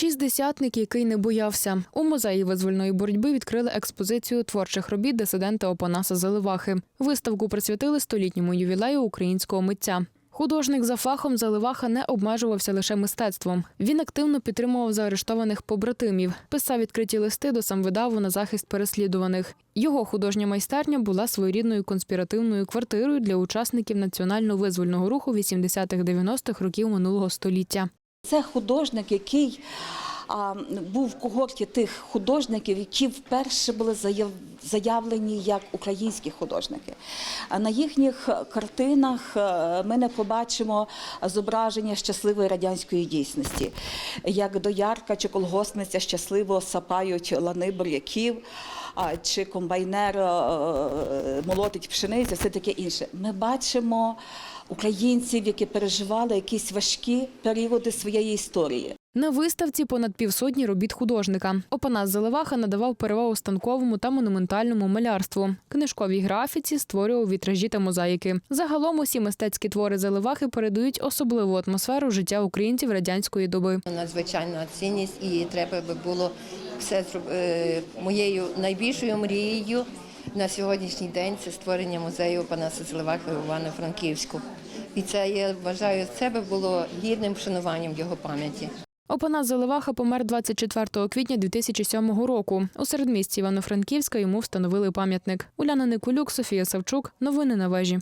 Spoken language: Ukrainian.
Шістдесятник, який не боявся. У музеї визвольної боротьби відкрили експозицію творчих робіт дисидента Опанаса Заливахи. Виставку присвятили столітньому ювілею українського митця. Художник за фахом Заливаха не обмежувався лише мистецтвом. Він активно підтримував заарештованих побратимів, писав відкриті листи до самвидаву на захист переслідуваних. Його художня майстерня була своєрідною конспіративною квартирою для учасників національно-визвольного руху 80-х-90-х років минулого століття. Це художник, який а, був в когорті тих художників, які вперше були заяв- заявлені як українські художники. На їхніх картинах е, ми не побачимо зображення щасливої радянської дійсності, як доярка чи колгоспниця щасливо сапають лани буряків. Чи комбайнер е, молотить пшеницю, все таке інше. Ми бачимо українців, які переживали якісь важкі періоди своєї історії. На виставці понад півсотні робіт художника. Опанас Заливаха надавав перевагу станковому та монументальному малярству. Книжковій графіці створював вітражі та мозаїки. Загалом усі мистецькі твори Заливахи передають особливу атмосферу життя українців радянської доби. надзвичайна цінність, і треба би було все е, моєю найбільшою мрією на сьогоднішній день це створення музею Панаса Зеливаха в Івано-Франківську. І це я вважаю, себе було гідним вшануванням його пам'яті. Опанас Заливаха помер 24 квітня 2007 року. У середмісті Івано-Франківська йому встановили пам'ятник. Уляна Никулюк, Софія Савчук. Новини на вежі.